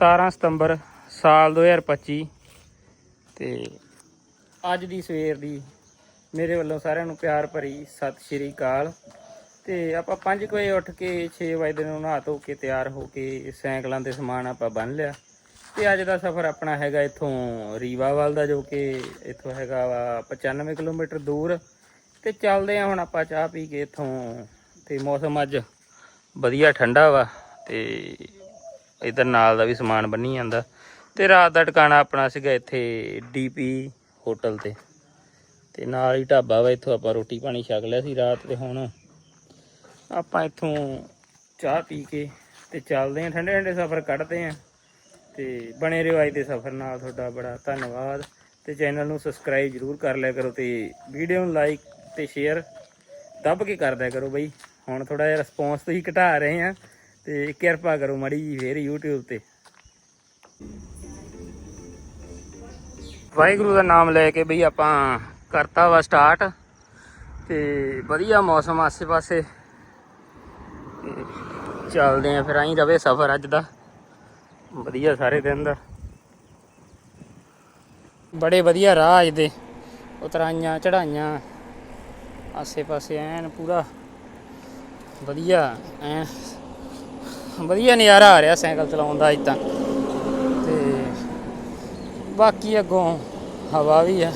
17 ਸਤੰਬਰ ਸਾਲ 2025 ਤੇ ਅੱਜ ਦੀ ਸਵੇਰ ਦੀ ਮੇਰੇ ਵੱਲੋਂ ਸਾਰਿਆਂ ਨੂੰ ਪਿਆਰ ਭਰੀ ਸਤਿ ਸ਼੍ਰੀ ਅਕਾਲ। ਤੇ ਆਪਾਂ 5 ਵਜੇ ਉੱਠ ਕੇ 6 ਵਜੇ ਨੂੰ ਨਹਾ ਧੋ ਕੇ ਤਿਆਰ ਹੋ ਕੇ ਸਾਈਕਲਾਂ ਤੇ ਸਮਾਨ ਆਪਾਂ ਬੰਨ ਲਿਆ। ਤੇ ਅੱਜ ਦਾ ਸਫ਼ਰ ਆਪਣਾ ਹੈਗਾ ਇੱਥੋਂ ਰੀਵਾਵਾਲ ਦਾ ਜੋ ਕਿ ਇੱਥੋਂ ਹੈਗਾ ਵਾ 95 ਕਿਲੋਮੀਟਰ ਦੂਰ। ਤੇ ਚੱਲਦੇ ਆ ਹੁਣ ਆਪਾਂ ਚਾਹ ਪੀ ਕੇ ਇੱਥੋਂ ਤੇ ਮੌਸਮ ਅੱਜ ਵਧੀਆ ਠੰਡਾ ਵਾ ਤੇ ਇਧਰ ਨਾਲ ਦਾ ਵੀ ਸਮਾਨ ਬੰਨੀ ਜਾਂਦਾ। ਤੇ ਰਾਤ ਦਾ ਟਿਕਾਣਾ ਆਪਣਾ ਸੀਗਾ ਇੱਥੇ ਡੀਪੀ ਹੋਟਲ ਤੇ। ਤੇ ਨਾਲ ਹੀ ਢਾਬਾ ਵਾ, ਇੱਥੋਂ ਆਪਾਂ ਰੋਟੀ ਪਾਣੀ ਛਕ ਲਿਆ ਸੀ ਰਾਤ ਤੇ ਹੁਣ। ਆਪਾਂ ਇੱਥੋਂ ਚਾਹ ਪੀ ਕੇ ਤੇ ਚੱਲਦੇ ਆਂ ਠੰਡੇ ਠੰਡੇ ਸਫ਼ਰ ਕੱਢਦੇ ਆਂ ਤੇ ਬਣੇ ਰਹੋ ਅੱਜ ਦੇ ਸਫ਼ਰ ਨਾਲ, ਤੁਹਾਡਾ ਬੜਾ ਧੰਨਵਾਦ। ਤੇ ਚੈਨਲ ਨੂੰ ਸਬਸਕ੍ਰਾਈਬ ਜਰੂਰ ਕਰ ਲਿਆ ਕਰੋ ਤੇ ਵੀਡੀਓ ਨੂੰ ਲਾਈਕ ਤੇ ਸ਼ੇਅਰ ਦੱਬ ਕੇ ਕਰ ਦਿਆ ਕਰੋ ਬਈ। ਹੁਣ ਥੋੜਾ ਜਿਹਾ ਰਿਸਪੌਂਸ ਤੁਸੀਂ ਘਟਾ ਰਹੇ ਆ ਤੇ ਕਿਰਪਾ ਕਰੋ ਮੜੀ ਜੀ ਫੇਰ YouTube ਤੇ। ਵਾਹਿਗੁਰੂ ਦਾ ਨਾਮ ਲੈ ਕੇ ਬਈ ਆਪਾਂ ਕਰਤਾ ਵਾ ਸਟਾਰਟ ਤੇ ਵਧੀਆ ਮੌਸਮ ਆਸੇ ਪਾਸੇ ਚੱਲਦੇ ਆ ਫਿਰ, ਆਈ ਰਵੇ ਸਫ਼ਰ ਅੱਜ ਦਾ। ਵਧੀਆ ਸਾਰੇ ਦਿਨ ਦਾ। ਬੜੇ ਵਧੀਆ ਰਾਹ ਅੱਜ ਦੇ ਉਤਰਾਈਆਂ ਚੜਾਈਆਂ ਆਸੇ ਪਾਸੇ ਐਨ ਪੂਰਾ ਵਧੀਆ, ਐਨ ਵਧੀਆ ਨਜ਼ਾਰਾ ਆ ਰਿਹਾ ਸਾਈਕਲ ਚਲਾਉਣ ਦਾ ਅੱਜ ਤਾਂ ਤੇ ਬਾਕੀ ਅੱਗੋਂ ਹਵਾ ਵੀ ਆ।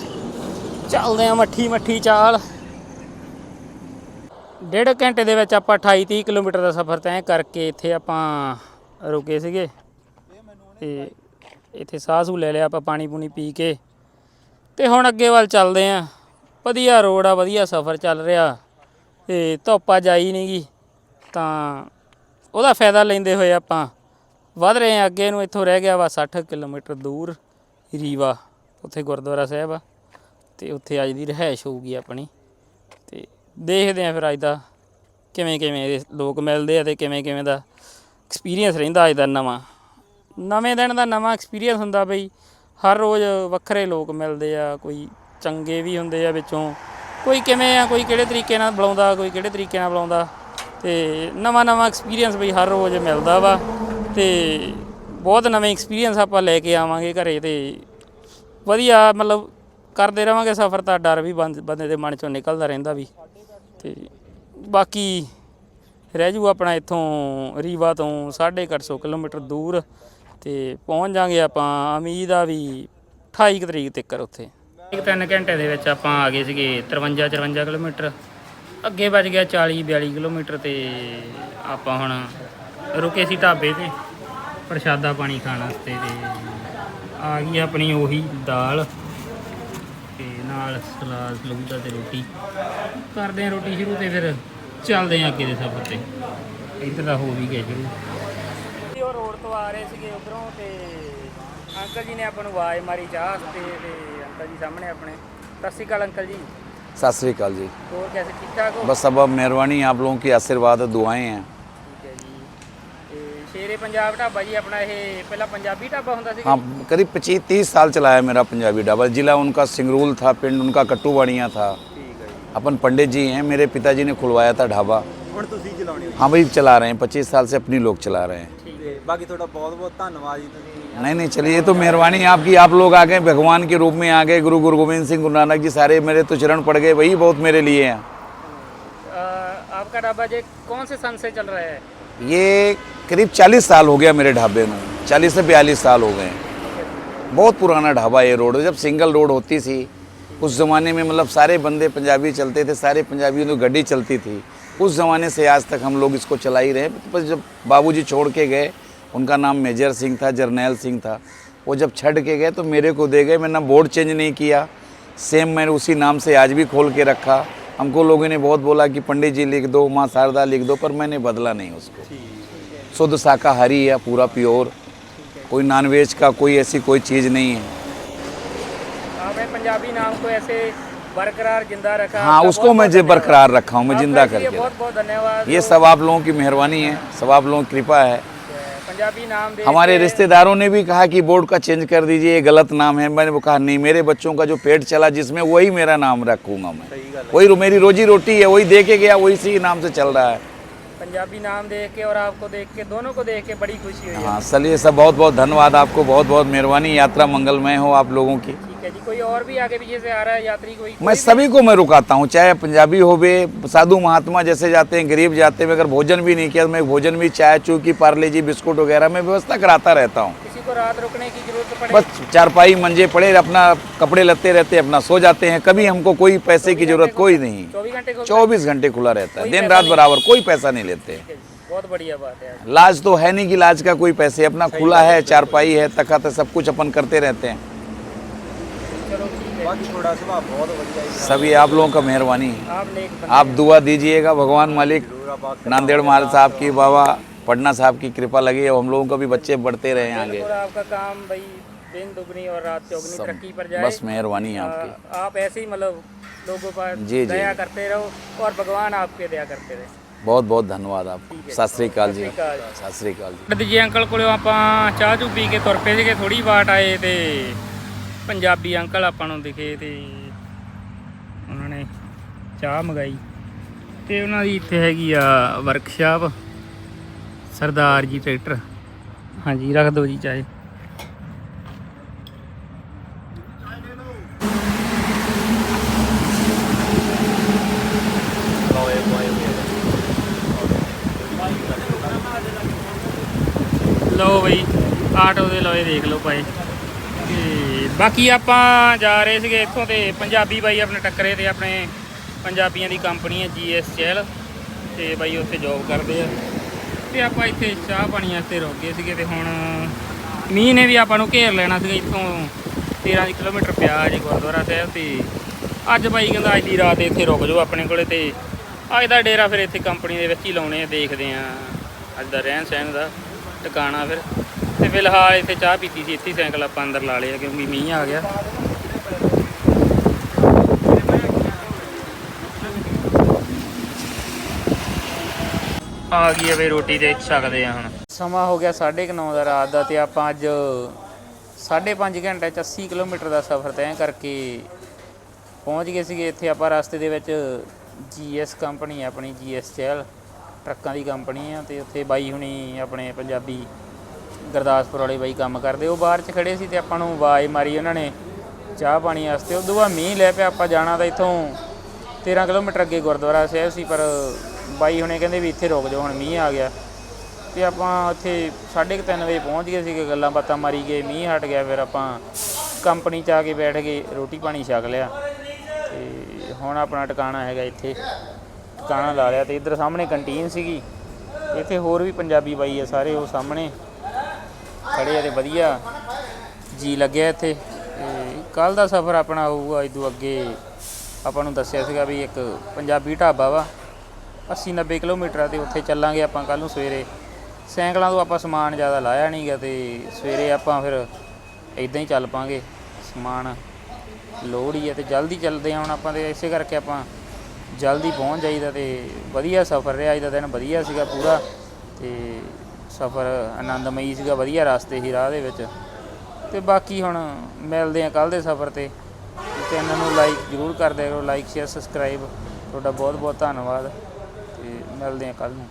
ਚੱਲਦੇ ਆ ਮੱਠੀ ਮੱਠੀ ਚਾਲ। ਡੇਢ ਘੰਟੇ ਦੇ ਵਿੱਚ ਆਪਾਂ 28 30 ਕਿਲੋਮੀਟਰ ਦਾ ਸਫ਼ਰ ਤੈਅ ਕਰਕੇ ਇੱਥੇ ਆਪਾਂ ਰੁਕੇ ਸੀਗੇ। ਤੇ ਇੱਥੇ ਸਾਹ ਸੂ ਲੈ ਲਿਆ ਆਪਾਂ ਪਾਣੀ ਪੂਣੀ ਪੀ ਕੇ। ਤੇ ਹੁਣ ਅੱਗੇ ਵੱਲ ਚੱਲਦੇ ਆਂ ਵਧੀਆ ਰੋਡ ਆ, ਵਧੀਆ ਸਫ਼ਰ ਚੱਲ ਰਿਹਾ। ਤੇ ਆ ਜਾਈ ਨਹੀਂਗੀ ਤਾਂ ਉਹਦਾ ਫਾਇਦਾ ਲੈਂਦੇ ਹੋਏ ਆਪਾਂ ਵਧ ਰਹੇ ਆਂ ਅੱਗੇ ਨੂੰ ਇੱਥੋਂ ਰਹਿ ਗਿਆ ਵਾ 60 ਕਿਲੋਮੀਟਰ ਦੂਰ ਰੀਵਾ, ਉੱਥੇ ਗੁਰਦੁਆਰਾ ਸਾਹਿਬ ਆ ਤੇ ਉੱਥੇ ਅੱਜ ਦੀ ਰਿਹਾਇਸ਼ ਹੋਊਗੀ ਆਪਣੀ ਤੇ ਦੇਖਦੇ ਆਂ ਫਿਰ ਅੱਜ ਦਾ ਕਿਵੇਂ ਕਿਵੇਂ ਲੋਕ ਮਿਲਦੇ ਆ ਤੇ ਕਿਵੇਂ ਕਿਵੇਂ ਦਾ ਐਕਸਪੀਰੀਅੰਸ ਰਹਿੰਦਾ ਅੱਜ ਦਾ ਨਵਾਂ। ਨਵੇਂ ਦਿਨ ਦਾ ਨਵਾਂ ਐਕਸਪੀਰੀਅੰਸ ਹੁੰਦਾ ਬਈ, ਹਰ ਰੋਜ਼ ਵੱਖਰੇ ਲੋਕ ਮਿਲਦੇ ਆ, ਕੋਈ ਚੰਗੇ ਵੀ ਹੁੰਦੇ ਆ ਵਿੱਚੋਂ, ਕੋਈ ਕਿਵੇਂ ਆ, ਕੋਈ ਕਿਹੜੇ ਤਰੀਕੇ ਨਾਲ ਬੁਲਾਉਂਦਾ, ਕੋਈ ਕਿਹੜੇ ਤਰੀਕੇ ਨਾਲ ਬੁਲਾਉਂਦਾ। ਤੇ ਨਵਾਂ ਨਵਾਂ ਐਕਸਪੀਰੀਅੰਸ ਬਈ ਹਰ ਰੋਜ਼ ਮਿਲਦਾ ਵਾ ਤੇ ਬਹੁਤ ਨਵੇਂ ਐਕਸਪੀਰੀਅੰਸ ਆਪਾਂ ਲੈ ਕੇ ਆਵਾਂਗੇ ਘਰੇ ਤੇ ਵਧੀਆ ਮਤਲਬ ਕਰਦੇ ਰਵਾਂਗੇ ਸਫ਼ਰ ਤਾਂ ਡਰ ਵੀ ਬੰਦ- ਬੰਦੇ ਦੇ ਮਨ ਚੋਂ ਨਿਕਲਦਾ ਰਹਿੰਦਾ ਵੀ ਤੇ ਬਾਕੀ ਰਹਿ ਜੂ ਆਪਣਾ ਇੱਥੋਂ ਰੀਵਾ ਤੋਂ 150 ਕਿਲੋਮੀਟਰ ਦੂਰ ਤੇ ਪਹੁੰਚ ਜਾਾਂਗੇ ਆਪਾਂ ਉਮੀਦ ਆ ਵੀ 28 ਕੁ ਤਰੀਕ ਤੱਕ ਉੱਥੇ। ਇੱਕ ਤਿੰਨ ਘੰਟੇ ਦੇ ਵਿੱਚ ਆਪਾਂ ਆ ਗਏ ਸੀਗੇ 53 54 ਕਿਲੋਮੀਟਰ। ਅੱਗੇ ਵੱਜ ਗਿਆ 40 42 ਕਿਲੋਮੀਟਰ ਤੇ ਆਪਾਂ ਹੁਣ ਰੁਕੇ ਸੀ ਢਾਬੇ ਤੇ ਪ੍ਰਸ਼ਾਦਾ ਪਾਣੀ ਖਾਣ ਵਾਸਤੇ ਤੇ ਆ ਗਈ ਆਪਣੀ ਉਹੀ ਦਾਲ ਤੇ ਨਾਲ ਸਲਾਦ ਸਲੂਦਾ ਤੇ ਰੋਟੀ। ਕਰਦੇ ਆ ਰੋਟੀ ਸ਼ੁਰੂ ਤੇ ਫਿਰ ਚੱਲਦੇ ਆ ਅੱਗੇ ਦੇ ਸਫ਼ਰ ਤੇ। ਇੱਧਰ ਦਾ ਹੋ ਵੀ ਗਿਆ ਸ਼ੁਰੂ। ਉਹ ਰੋਡ ਤੋਂ ਆ ਰਹੇ ਸੀਗੇ ਉਧਰੋਂ ਤੇ ਅੰਕਲ ਜੀ ਨੇ ਆਪਾਂ ਨੂੰ ਆਵਾਜ਼ ਮਾਰੀ ਚਾਹ ਤੇ ਤੇ ਅੰਕਲ ਜੀ ਸਾਹਮਣੇ ਆਪਣੇ। ਸਤਿ ਸ਼੍ਰੀ ਅਕਾਲ ਅੰਕਲ ਜੀ। सत श्रीकाल जी ਹੋਰ ਕੈਸੇ ਠੀਕ ਠਾਕ ਹੋ बस अब अब मेहरबानी आप लोगों की आशीर्वाद है दुआएं हैं ਠੀਕ ਹੈ ਜੀ ਤੇ ਸ਼ੇਰੇ ਪੰਜਾਬ ਢਾਬਾ ਜੀ ਆਪਣਾ ਇਹ ਪਹਿਲਾਂ ਪੰਜਾਬੀ ਢਾਬਾ ਹੁੰਦਾ ਸੀ हाँ करीब पच्चीस तीस साल चलाया मेरा पंजाबी ढाबा जिला उनका सिंगरूल था पिंड उनका कट्टू वाणिया था ਠੀਕ ਹੈ ਜੀ अपन पंडित जी हैं मेरे पिताजी ने खुलवाया था ढाबा ਹੁਣ ਤੁਸੀਂ ਚਲਾਉਣੀ हाँ भाई चला रहे हैं पच्चीस साल से अपनी लोग चला रहे हैं ਤੇ ਬਾਕੀ ਤੁਹਾਡਾ ਬਹੁਤ ਬਹੁਤ ਧੰਨਵਾਦ ਜੀ ਤੁਸੀਂ नहीं नहीं चलिए ये तो मेहरबानी आपकी। आप लोग आ गए भगवान के रूप में आ गए गुरु गुरु गोविंद सिंह गुरु नानक जी सारे मेरे तो चरण पड़ गए वही बहुत मेरे लिए हैं। आपका ढाबा जी कौन से सन से चल रहा है? ये करीब चालीस साल हो गया मेरे ढाबे में। चालीस से बयालीस साल हो गए। बहुत पुराना ढाबा ये रोड। जब सिंगल रोड होती थी उस ज़माने में मतलब सारे बंदे पंजाबी चलते थे सारे पंजाबियों की गड्डी चलती थी। उस ज़माने से आज तक हम लोग इसको चला ही रहे बस जब बाबूजी छोड़ के गए उनका नाम मेजर सिंह था जर्नैल सिंह था। वो जब छड़ के गए तो मेरे को दे गए मैंने बोर्ड चेंज नहीं किया। सेम मैंने उसी नाम से आज भी खोल के रखा। हमको लोगों ने बहुत बोला कि पंडित जी लिख दो माँ शारदा लिख दो पर मैंने बदला नहीं उसको। शुद्ध शाकाहारी है पूरा प्योर। कोई नॉनवेज का कोई ऐसी कोई चीज़ नहीं है। आपने पंजाबी नाम को ऐसे बरकरार ज़िंदा रखा। हाँ उसको मैं जे बरकरार रखा हूँ मैं ज़िंदा करके बहुत बहुत धन्यवाद। ये सब आप लोगों की मेहरबानी है सब आप लोगों की कृपा है। पंजाबी नाम हमारे रिश्तेदारों ने भी कहा कि बोर्ड का चेंज कर दीजिए ये गलत नाम है। मैंने वो कहा नहीं मेरे बच्चों का जो पेट चला जिसमें वही मेरा नाम रखूँगा मैं। वही मेरी रोजी रोटी है वही देखे गया वही से नाम से चल रहा है। पंजाबी नाम देख के और आपको देख के दोनों को देख के बड़ी खुशी हुई हाँ। चलिए सब बहुत बहुत धन्यवाद आपको बहुत बहुत मेहरबानी यात्रा मंगलमय हो आप लोगों की। ठीक है जी कोई और भी आगे पीछे से आ रहा है यात्री कोई मैं सभी को मैं रुकाता हूँ चाहे पंजाबी हो बे साधु महात्मा जैसे जाते हैं गरीब जाते हैं अगर भोजन भी नहीं किया तो मैं भोजन भी चाय चूकी पार्ले जी बिस्कुट वगैरह में व्यवस्था कराता रहता हूँ। को रात रुकने की ज़रूरत पड़े। बस चारपाई मंजे पड़े अपना कपड़े लते रहते अपना सो जाते हैं। कभी हमको कोई पैसे की ज़रूरत कोई तो नहीं। चौबीस घंटे तो खुला रहता है। दिन रात बराबर कोई पैसा नहीं लेते। बहुत बढ़िया बात है लाज तो है नहीं कि लाज का कोई पैसे अपना खुला है चारपाई है तखत है सब कुछ अपन करते रहते हैं। सभी आप लोगों का मेहरबानी। है आप दुआ दीजिएगा भगवान मालिक नांदेड़ महाराज साहब की बाबा पटना साहब की कृपा लगी और हम लोगों का भी बच्चे बढ़ते रहे आगे और आपका काम भाई दिन दुगनी और रात चौगनी सब- तरक्की पर जाए बस मेहरबानी है आपकी आ, आप ऐसे ही मतलब लोगों पर जी, जी। दया करते रहो और भगवान आपके दया करते रहे ਬਹੁਤ ਬਹੁਤ ਧੰਨਵਾਦ ਆਪ ਸਤਿ ਸ੍ਰੀ ਅਕਾਲ ਜੀ ਸਤਿ ਸ਼੍ਰੀ ਅਕਾਲ। ਸਤਿ ਸ੍ਰੀ ਅਕਾਲ ਜੀ ਜੀ ਅੰਕਲ ਕੋਲੋਂ ਆਪਾਂ ਚਾਹ ਚੂ ਪੀ ਕੇ ਤੁਰ ਪਏ ਸੀਗੇ ਥੋੜੀ ਬਾਟ ਆਏ ਤੇ ਪੰਜਾਬੀ ਅੰਕਲ ਆਪਾਂ ਨੂੰ ਦਿਖੇ ਤੇ ਉਹਨਾਂ ਨੇ ਚਾਹ ਮੰਗਾਈ ਤੇ ਉਹਨਾਂ ਦੀ ਇੱਥੇ ਹੈਗੀ ਆ ਵਰਕਸ਼ਾਪ ਸਰਦਾਰ ਜੀ ਟਰੈਕਟਰ। ਹਾਂਜੀ, ਰੱਖ ਦਿਓ ਜੀ ਚਾਹੇ। ਲਓ ਬਈ, ਆਟੋ ਦੇ ਲੋਏ ਦੇਖ ਲਓ ਭਾਈ। ਤੇ ਬਾਕੀ ਆਪਾਂ ਜਾ ਰਹੇ ਸੀਗੇ ਇੱਥੋਂ ਤੇ ਪੰਜਾਬੀ ਬਾਈ ਆਪਣੇ ਟੱਕਰੇ ਤੇ ਆਪਣੇ ਪੰਜਾਬੀਆਂ ਦੀ ਕੰਪਨੀ ਹੈ ਜੀਐਸ ਚੈਲ ਤੇ ਬਾਈ ਉੱਥੇ ਜੌਬ ਕਰਦੇ ਆ। ਤੇ ਆਪਾਂ ਇੱਥੇ ਚਾਹ ਪਾਣੀ ਵਾਸਤੇ ਰੁਕ ਗਏ ਸੀਗੇ ਤੇ ਹੁਣ ਮੀਂਹ ਨੇ ਵੀ ਆਪਾਂ ਨੂੰ ਘੇਰ ਲੈਣਾ ਸੀਗਾ ਇੱਥੋਂ 13 ਕਿਲੋਮੀਟਰ ਪਿਆ ਜੀ ਗੁਰਦੁਆਰਾ ਸਾਹਿਬ ਤੇ। ਅੱਜ ਬਾਈ ਕਹਿੰਦਾ ਅੱਜ ਦੀ ਰਾਤ ਇੱਥੇ ਰੁਕ ਜਾਓ ਆਪਣੇ ਕੋਲੇ ਤੇ। ਅੱਜ ਦਾ ਡੇਰਾ ਫਿਰ ਇੱਥੇ ਕੰਪਨੀ ਦੇ ਵਿੱਚ ਹੀ ਲਾਉਣੇ ਆ, ਦੇਖਦੇ ਆ। ਅੱਜ ਦਾ ਰਹਿਣ ਸਹਿਣ ਦਾ ਟਿਕਾਣਾ ਫਿਰ। ਤੇ ਫਿਲਹਾਲ ਇੱਥੇ ਚਾਹ ਪੀਤੀ ਸੀ, ਇੱਥੇ ਸਾਈਕਲ ਆਪਾਂ ਅੰਦਰ ਲਾ ਲਿਆ ਕਿਉਂਕਿ ਮੀਂਹ ਆ ਗਿਆ। ਆ ਗਈ ਹੈ ਵੀ ਰੋਟੀ ਤੇ ਛਕਦੇ ਆ ਹੁਣ। ਸਮਾਂ ਹੋ ਗਿਆ 9:30 ਦਾ ਰਾਤ ਦਾ ਤੇ ਆਪਾਂ ਅੱਜ 5.5 ਘੰਟੇ ਚ 80 ਕਿਲੋਮੀਟਰ ਦਾ ਸਫ਼ਰ ਤੈਅ ਕਰਕੇ ਪਹੁੰਚ ਗਏ ਸੀਗੇ। ਇੱਥੇ ਆਪਾਂ ਰਸਤੇ ਦੇ ਵਿੱਚ ਜੀਐਸ ਕੰਪਨੀ ਹੈ ਆਪਣੀ ਜੀਐਸ ਚੈਲ ਟਰੱਕਾਂ ਦੀ ਕੰਪਨੀ ਆ ਤੇ ਉੱਥੇ ਬਾਈ ਹੁਣੀ ਆਪਣੇ ਪੰਜਾਬੀ ਗੁਰਦਾਸਪੁਰ ਵਾਲੇ ਬਾਈ ਕੰਮ ਕਰਦੇ। ਉਹ ਬਾਹਰ 'ਚ ਖੜੇ ਸੀ ਤੇ ਆਪਾਂ ਨੂੰ ਆਵਾਜ਼ ਮਾਰੀ ਉਹਨਾਂ ਨੇ, ਚਾਹ ਪਾਣੀ ਵਾਸਤੇ। ਉਦੋਂ ਬਾਅਦ ਮੀਂਹ ਲੈ ਪਿਆ, ਆਪਾਂ ਜਾਣਾ ਤਾਂ ਇੱਥੋਂ 13 ਕਿਲੋਮੀਟਰ ਅੱਗੇ ਗੁਰਦੁਆਰਾ ਸਾਹਿਬ ਸੀ, ਪਰ ਬਾਈ ਹੁਣੇ ਕਹਿੰਦੇ ਵੀ ਇੱਥੇ ਰੁਕ ਜਾਓ, ਹੁਣ ਮੀਂਹ ਆ ਗਿਆ। ਤੇ ਆਪਾਂ ਉੱਥੇ 3:30 ਵਜੇ ਪਹੁੰਚ ਗਏ ਸੀਗੇ, ਗੱਲਾਂ ਬਾਤਾਂ ਮਾਰੀ ਗਏ, ਮੀਂਹ ਹਟ ਗਿਆ, ਫਿਰ ਆਪਾਂ ਕੰਪਨੀ 'ਚ ਆ ਕੇ ਬੈਠ ਗਏ, ਰੋਟੀ ਪਾਣੀ ਛਕ ਲਿਆ। ਤੇ ਹੁਣ ਆਪਣਾ ਟਿਕਾਣਾ ਹੈਗਾ ਇੱਥੇ। ਟਿਕਾਣਾ ਲਾ ਲਿਆ ਤੇ ਇੱਧਰ ਸਾਹਮਣੇ ਕੰਟੀਨ ਸੀਗੀ। ਇੱਥੇ ਹੋਰ ਵੀ ਪੰਜਾਬੀ ਬਾਈ ਆ ਸਾਰੇ, ਉਹ ਸਾਹਮਣੇ ਖੜੇ ਆ ਤੇ ਵਧੀਆ ਜੀ ਲੱਗਿਆ ਇੱਥੇ। ਤੇ ਕੱਲ ਦਾ ਸਫ਼ਰ ਆਪਣਾ ਹੋਊਗਾ ਇਦੋਂ ਅੱਗੇ ਆਪਾਂ ਨੂੰ ਦੱਸਿਆ ਸੀਗਾ ਵੀ ਇੱਕ ਪੰਜਾਬੀ ਢਾਬਾ ਵਾ। 80 90 ਕਿਲੋਮੀਟਰ ਆ ਤੇ ਉੱਥੇ ਚੱਲਾਂਗੇ ਆਪਾਂ ਕੱਲ ਨੂੰ ਸਵੇਰੇ। ਸਾਈਕਲਾਂ ਤੋਂ ਆਪਾਂ ਸਮਾਨ ਜ਼ਿਆਦਾ ਲਾਇਆ ਨਹੀਂਗਾ ਤੇ ਸਵੇਰੇ ਆਪਾਂ ਫਿਰ ਇਦਾਂ ਹੀ ਚੱਲ ਪਾਂਗੇ। ਸਮਾਨ ਲੋੜ ਹੀ ਹੈ ਤੇ ਜਲਦੀ ਚੱਲਦੇ ਹਾਂ ਹੁਣ ਆਪਾਂ ਤੇ ਇਸੇ ਕਰਕੇ ਆਪਾਂ ਜਲਦੀ ਪਹੁੰਚ ਜਾਈਦਾ ਤੇ ਵਧੀਆ ਸਫ਼ਰ ਰਿਹਾ ਅੱਜ ਦਾ ਦਿਨ ਵਧੀਆ ਸੀਗਾ ਪੂਰਾ ਤੇ ਸਫ਼ਰ ਆਨੰਦਮਈ ਸੀਗਾ, ਵਧੀਆ ਰਸਤੇ ਸੀ ਰਾਹ ਦੇ ਵਿੱਚ। ਤੇ ਬਾਕੀ ਹੁਣ ਮਿਲਦੇ ਆ ਕੱਲ ਦੇ ਸਫ਼ਰ ਤੇ। ਚੈਨਲ ਨੂੰ ਲਾਈਕ ਜ਼ਰੂਰ ਕਰਦੇ ਦਿਆ ਕਰੋ ਲਾਈਕ ਸ਼ੇਅਰ ਸਬਸਕ੍ਰਾਈਬ ਤੁਹਾਡਾ ਬਹੁਤ ਬਹੁਤ ਧੰਨਵਾਦ। ਤੇ ਮਿਲਦੇ ਆ ਕੱਲ ਨੂੰ।